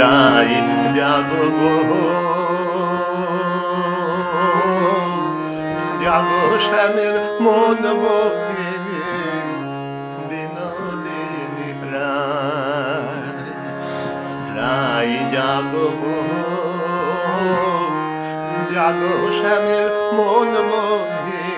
রাই জাগো গো। জাগো শ্যামের মন মোহিনী বিনোদিনী প্রায় রাই জাগো গো। জাগো মন মোহিনী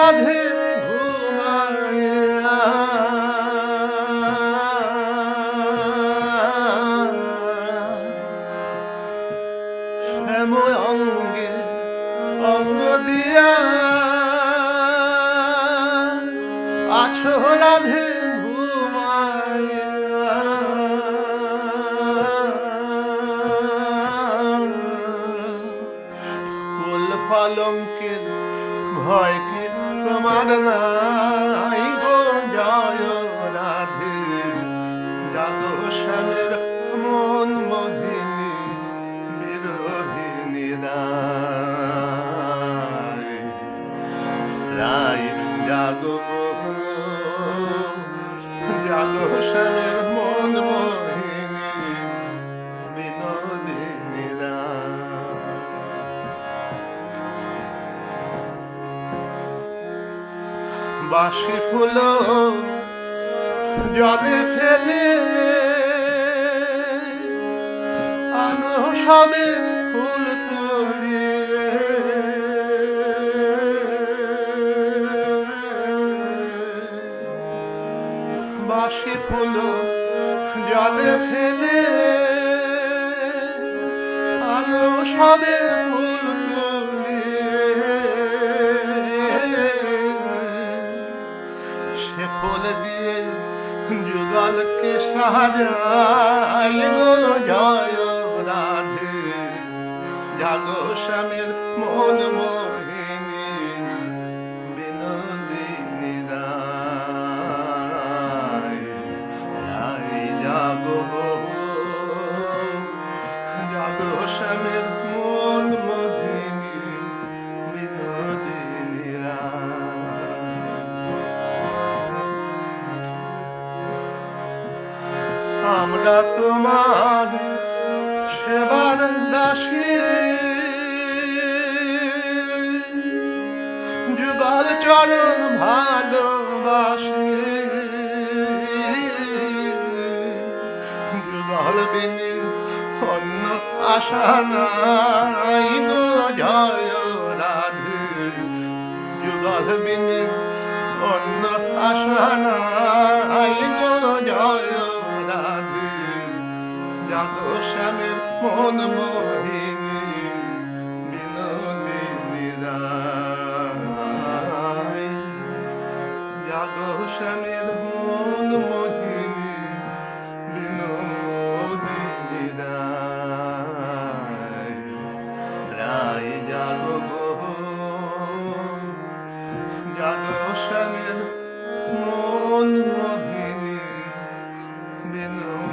রাধে শ্যাময়ঙ্গে অঙ্গ দিয়া। আছো রাধে ভয় কি তোমার নাই গো জয় রাধে জাগো শ্যামের মন মোহিনী বিরোহিনী রায় জাগো জাগো শ্যামের বাসি ফুল জলে ফেলে আনো সবে ফুল তুলিয়ে। বাসি ফুল জলে ফেলে আনো সবে ফুল সে দিয়ে যুগলকে সাজায় গো জয় রাধে জাগো স্বামীর মন মোহিনী আমরা তোমার সেবার দাসী। যুগল চরণ ভালোবাসি। যুগল বিনি অন্য আশা নাই গো জয় রাধে। যুগল বিনি অন্য আশা নাই শ্যামের মন মোহিনী বিনোদিনী রায় জাগো শ্যামের মন মোহিনী বিনোদিনী রায় রায় জাগো জাগো শ্যামের মন মোহিনী বিনোদিনী রায়